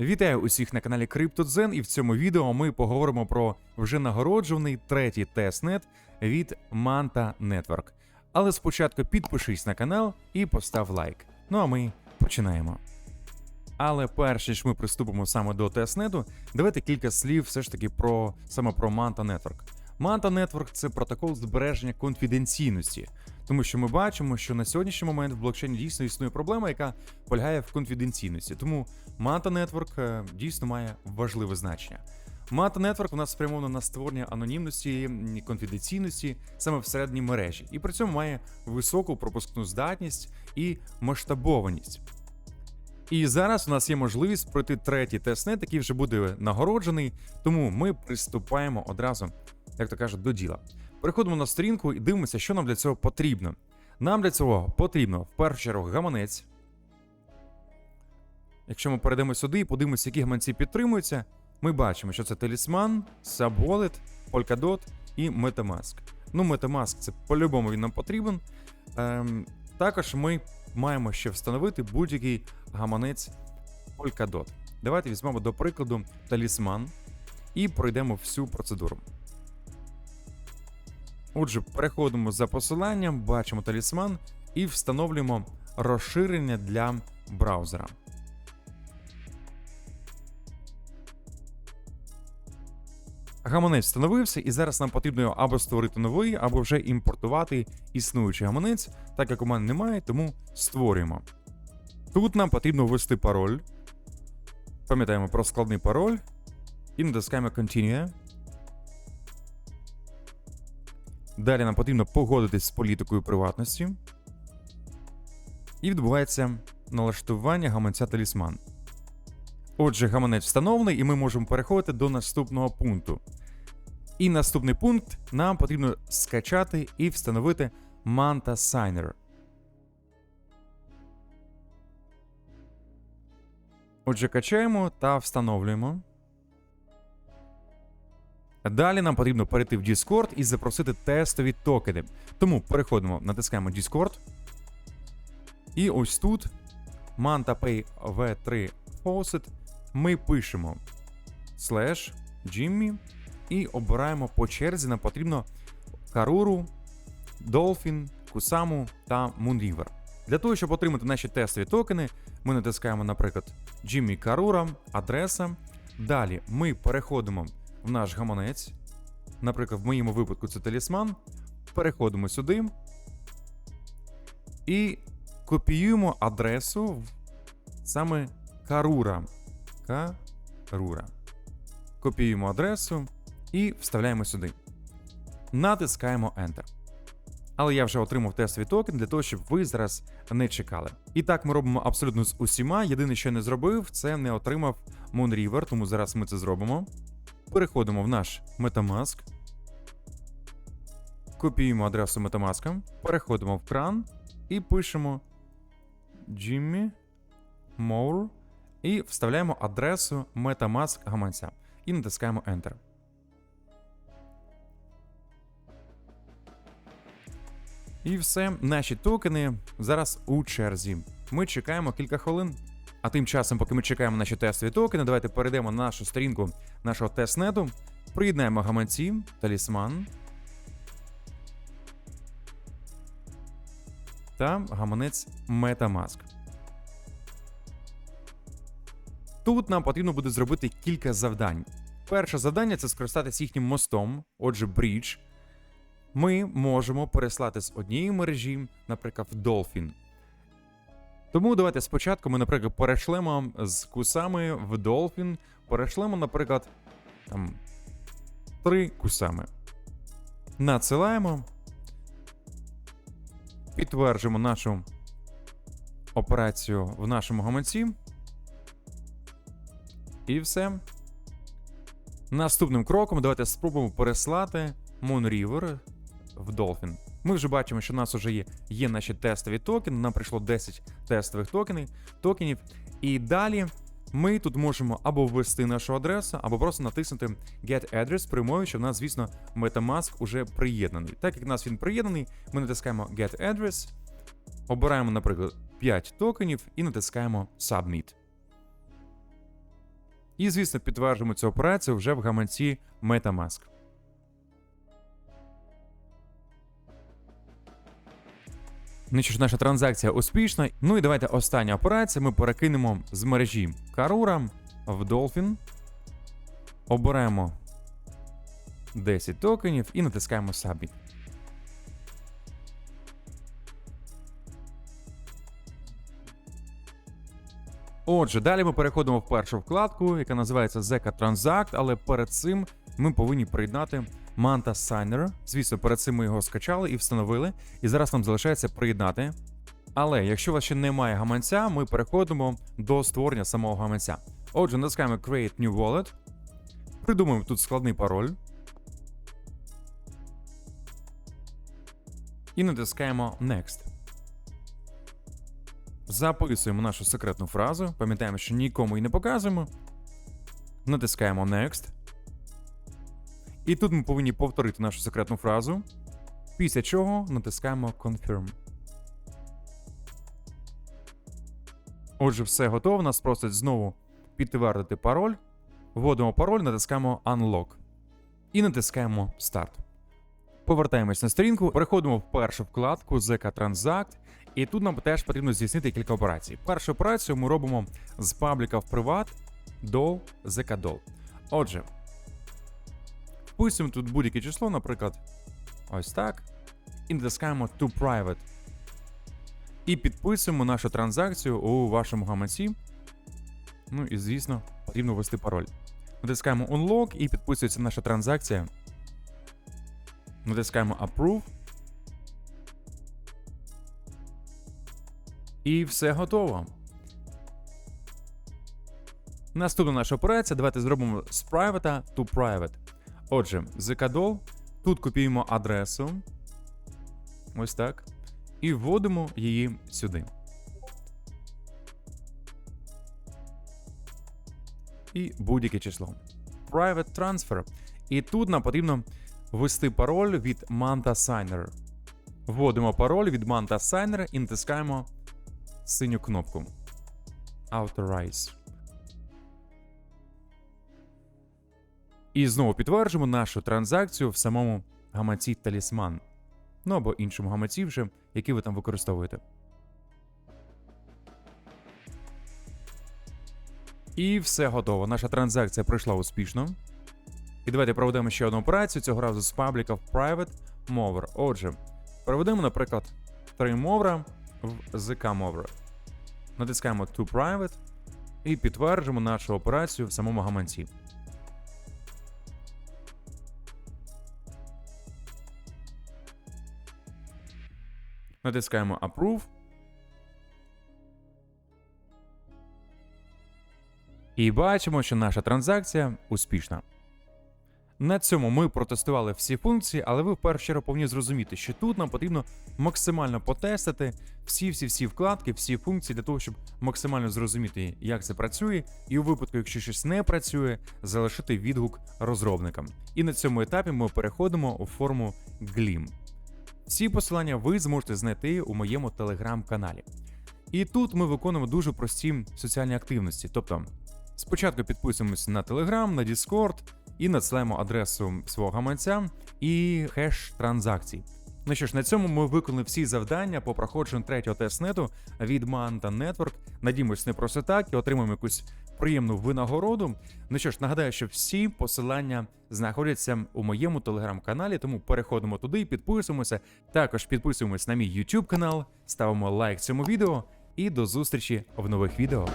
Вітаю усіх на каналі CryptoZen і в цьому відео ми поговоримо про вже нагороджений третій тестнет від Manta Network. Але спочатку підпишись на канал і постав лайк. Ну а ми починаємо. Але перш ніж ми приступимо саме до тестнету, давайте кілька слів все ж таки про саме про Manta Network. Manta Network – це протокол збереження конфіденційності, тому що ми бачимо, що на сьогоднішній момент в блокчейні дійсно існує проблема, яка полягає в конфіденційності. Тому Network е, дійсно має важливе значення. Manta Network у нас спрямовано на створення анонімності м, конфіденційності саме всередині мережі, і при цьому має високу пропускну здатність і масштабованість. І зараз у нас є можливість пройти третій тестнет, який вже буде нагороджений, тому ми приступаємо одразу, як то кажуть, до діла. Переходимо на сторінку і дивимося, що нам для цього потрібно. Нам для цього потрібно в першу чергу гаманець. Якщо ми перейдемо сюди і подивимося, які гаманці підтримуються, ми бачимо, що це Талісман, Subwallet, Polkadot і Metamask. Ну, Metamask це по-любому він нам потрібен. Ем, також ми маємо ще встановити будь-який гаманець Polkadot. Давайте візьмемо до прикладу талісман і пройдемо всю процедуру. Отже, переходимо за посиланням, бачимо талісман і встановлюємо розширення для браузера. Гаманець встановився, і зараз нам потрібно його або створити новий, або вже імпортувати існуючий гаманець, так як у мене немає, тому створюємо. Тут нам потрібно ввести пароль. Пам'ятаємо про складний пароль. І натискаємо Continue. Далі нам потрібно погодитись з політикою приватності. І відбувається налаштування гаманця талісман. Отже, гаманець встановлений, і ми можемо переходити до наступного пункту. І наступний пункт нам потрібно скачати і встановити Manta Signer. Отже, качаємо та встановлюємо. Далі нам потрібно перейти в Discord і запросити тестові токени. Тому переходимо, натискаємо Discord. І ось тут MantaPay V3 Faucet ми пишемо slash Jimmy і обираємо по черзі. Нам потрібно Karuru, Dolphin, Kusama та Moonriver. Для того, щоб отримати наші тестові токени, ми натискаємо, наприклад, Jimmy Karura, адреса. Далі ми переходимо в наш гаманець. Наприклад, в моєму випадку це талісман. Переходимо сюди і копіюємо адресу саме Карура. Карура. Копіюємо адресу і вставляємо сюди. Натискаємо Enter. Але я вже отримав тестовий токен для того, щоб ви зараз не чекали. І так ми робимо абсолютно з усіма. Єдине, що я не зробив, це не отримав Moonriver, тому зараз ми це зробимо. Переходимо в наш Metamask. Копіюємо адресу Metamask, переходимо в кран і пишемо Jimmy Moore і вставляємо адресу Metamask гаманця і натискаємо Enter. І все, наші токени зараз у черзі. Ми чекаємо кілька хвилин. А тим часом, поки ми чекаємо наші тестові токени, давайте перейдемо на нашу сторінку нашого тестнету, приєднаємо гаманці, талісман та гаманець Metamask. Тут нам потрібно буде зробити кілька завдань. Перше завдання це скористатися їхнім мостом, отже, брідж. Ми можемо переслати з однієї мережі, наприклад, в Dolphin. Тому давайте спочатку ми, наприклад, перешлемо з кусами в Dolphin, перешлемо, наприклад, там, три кусами. Надсилаємо. Підтверджуємо нашу операцію в нашому гаманці. І все. Наступним кроком давайте спробуємо переслати Moonriver в Dolphin. Ми вже бачимо, що у нас вже є, є наші тестові токени. Нам прийшло 10 тестових токенів, токенів. І далі ми тут можемо або ввести нашу адресу, або просто натиснути Get Address при що в нас, звісно, Metamask уже приєднаний. Так як у нас він приєднаний, ми натискаємо Get Address, обираємо, наприклад, 5 токенів і натискаємо Submit. І, звісно, підтверджуємо цю операцію вже в гаманці MetaMask. Ну ж, наша транзакція успішна. Ну і давайте остання операція. Ми перекинемо з мережі Karura в Dolphin. Оберемо 10 токенів і натискаємо Submit. Отже, далі ми переходимо в першу вкладку, яка називається Zeka Transact, але перед цим ми повинні приєднати Manta Signer. Звісно, перед цим ми його скачали і встановили. І зараз нам залишається приєднати. Але якщо у вас ще немає гаманця, ми переходимо до створення самого гаманця. Отже, натискаємо Create New Wallet. Придумаємо тут складний пароль. І натискаємо Next. Записуємо нашу секретну фразу. Пам'ятаємо, що нікому її не показуємо. Натискаємо Next. І тут ми повинні повторити нашу секретну фразу. Після чого натискаємо Confirm. Отже, все готово. Нас просить знову підтвердити пароль. Вводимо пароль, натискаємо Unlock. І натискаємо Start. Повертаємось на сторінку, переходимо в першу вкладку ZK Transact, і тут нам теж потрібно здійснити кілька операцій. Першу операцію ми робимо з пабліка в приват до ZK-Doll. Отже, вписуємо тут будь-яке число, наприклад, ось так. І натискаємо To Private. І підписуємо нашу транзакцію у вашому гаманці. Ну і, звісно, потрібно ввести пароль. Натискаємо Unlock і підписується наша транзакція. Натискаємо Approve. І все готово. Наступна наша операція. Давайте зробимо з private to private. Отже, ZK-Doll. Тут копіюємо адресу. Ось так. І вводимо її сюди. І будь-яке число. Private Transfer. І тут нам потрібно ввести пароль від Manta Signer. Вводимо пароль від Manta Signer і натискаємо синю кнопку Authorize. І знову підтверджуємо нашу транзакцію в самому гаманці Талісман. Ну або іншому гаманці вже, який ви там використовуєте. І все готово. Наша транзакція пройшла успішно. І давайте проведемо ще одну операцію, цього разу з пабліка в Private Mover. Отже, проведемо, наприклад, 3 мовра в ZK Mover. Натискаємо To Private і підтверджуємо нашу операцію в самому гаманці. Натискаємо Approve. І бачимо, що наша транзакція успішна. На цьому ми протестували всі функції, але ви в першу чергу повинні зрозуміти, що тут нам потрібно максимально потестити всі-всі-всі вкладки, всі функції для того, щоб максимально зрозуміти, як це працює, і у випадку, якщо щось не працює, залишити відгук розробникам. І на цьому етапі ми переходимо у форму GLIM. Всі посилання ви зможете знайти у моєму телеграм-каналі. І тут ми виконуємо дуже прості соціальні активності. Тобто, спочатку підписуємося на Telegram, на Discord і надсилаємо адресу свого гаманця і хеш транзакцій. Ну що ж, на цьому ми виконали всі завдання по проходженню третього тестнету від Manta Network. Надіємось, не просто так і отримаємо якусь приємну винагороду. Ну що ж, нагадаю, що всі посилання знаходяться у моєму телеграм-каналі, тому переходимо туди, підписуємося. Також підписуємось на мій YouTube канал, ставимо лайк цьому відео і до зустрічі в нових відео.